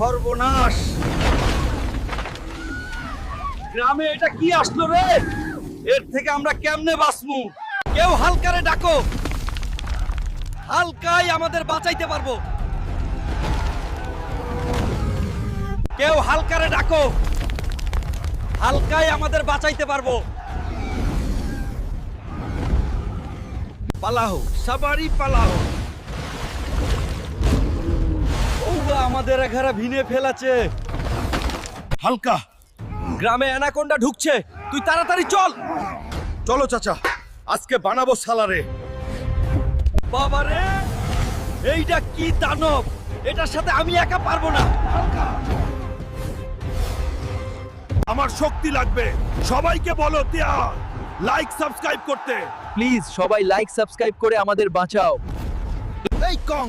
সর্বনাশ। গ্রামে এটা কি আসলো রে? এর থেকে আমরা কেমনে বাঁচমু কেউ হালকারে ডাকো। হালকাই আমাদের বাঁচাইতে পারব। কেউ হালকারে ডাকো। হালকাই আমাদের বাঁচাইতে পারব। পালাও সাবারি পালাও। আমাদের ভিনে ফেলাছে। হালকা। গ্রামে অ্যানাকোন্ডা ঢুকছে। তুই তাড়াতাড়ি চল। চলো চাচা আজকে বানাবো সালারে বাবারে এইটা কি দানব? এটার সাথে আমি একা পারব না। আমার শক্তি লাগবে। সবাইকে বলো তিয়া লাইক সাবস্ক্রাইব করতে। প্লিজ সবাই লাইক সাবস্ক্রাইব করে আমাদের বাঁচাও। এই কং।